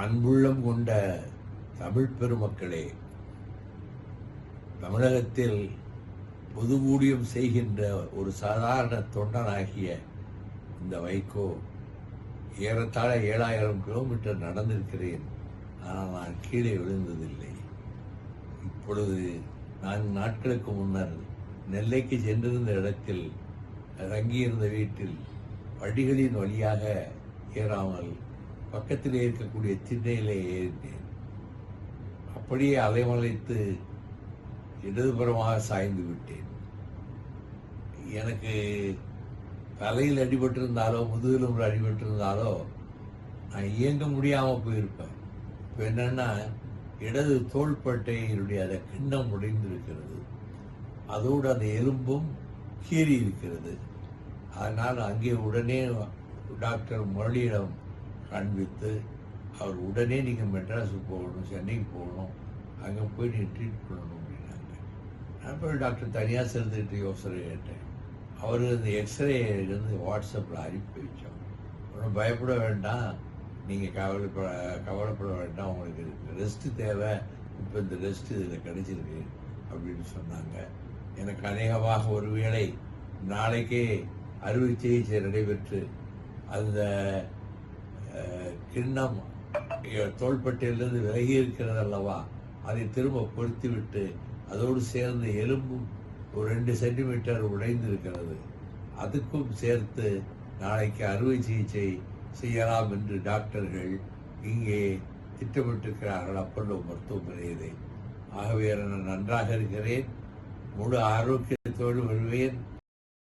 அன்புள்ளம் கொண்ட தமிழ் பெருமக்களே தமிழகத்தில் பொது ஊழியம் செய்கின்ற ஒரு சாதாரண தொண்டனாகிய இந்த வைகோ ஏறத்தாழ ஏழாயிரம் கிலோமீட்டர் நடந்திருக்கிறேன். ஆனால் நான் கீழே விழுந்ததில்லை. இப்பொழுது நான்கு நாட்களுக்கு முன்னர் நெல்லைக்கு சென்றிருந்த இடத்தில் தங்கியிருந்த வீட்டில் படிகளின் வழியாக ஏறாமல் பக்கத்திலே இருக்கக்கூடிய திண்ணையிலே ஏறினேன். அப்படியே அலைமலைத்து இடதுபுறமாக சாய்ந்து விட்டேன். எனக்கு தலையில் அடிபட்டிருந்தாலோ முதுகிலும் அடிபட்டிருந்தாலோ நான் இயங்க முடியாமல் போயிருப்பேன். இப்போ என்னன்னா இடது தோள்பட்டையினுடைய அந்த கிண்ணம் உடைந்திருக்கிறது. அதோடு அந்த எலும்பும் கீறி இருக்கிறது அதனால் அங்கே உடனே டாக்டர் முரளியிடம் காண்பித்து அவர் உடனே நீங்கள் மெட்ராஸுக்கு போகணும் சென்னைக்கு போகணும் அங்கே போய் நீங்கள் ட்ரீட் பண்ணணும் அப்படின்னாங்க. நான் போய் டாக்டர் தனியாக சேர்ந்துக்கிட்டு யோசனை கேட்டேன். அவர் இந்த எக்ஸ்ரே இருந்து வாட்ஸ்அப்பில் அனுப்பி வச்சோம் ஒன்றும் பயப்பட வேண்டாம். நீங்கள் கவலைப்பட கவலைப்பட வேண்டாம். உங்களுக்கு ரெஸ்ட்டு தேவை. இப்போ இந்த ரெஸ்ட் இதில் கிடைச்சிருக்கு அப்படின்னு சொன்னாங்க. எனக்கு அநேகமாக ஒருவேளை நாளைக்கே அறுவை சிகிச்சை நடைபெற்று அந்த கிண்ணம் தோள்பட்டையிலிருந்து விலகி இருக்கிறது அல்லவா? அதை திரும்ப பொருத்திவிட்டு அதோடு சேர்ந்து எலும்பும் ஒரு ரெண்டு சென்டிமீட்டர் உடைந்திருக்கிறது. அதுக்கும் சேர்த்து நாளைக்கு அறுவை சிகிச்சை செய்யலாம் என்று டாக்டர்கள் இங்கே திட்டமிட்டிருக்கிறார்கள். அப்பல்லோ மருத்துவமனையிலே. ஆகவே நான் நன்றாக இருக்கிறேன். முழு ஆரோக்கியத்தோடு வருவேன்.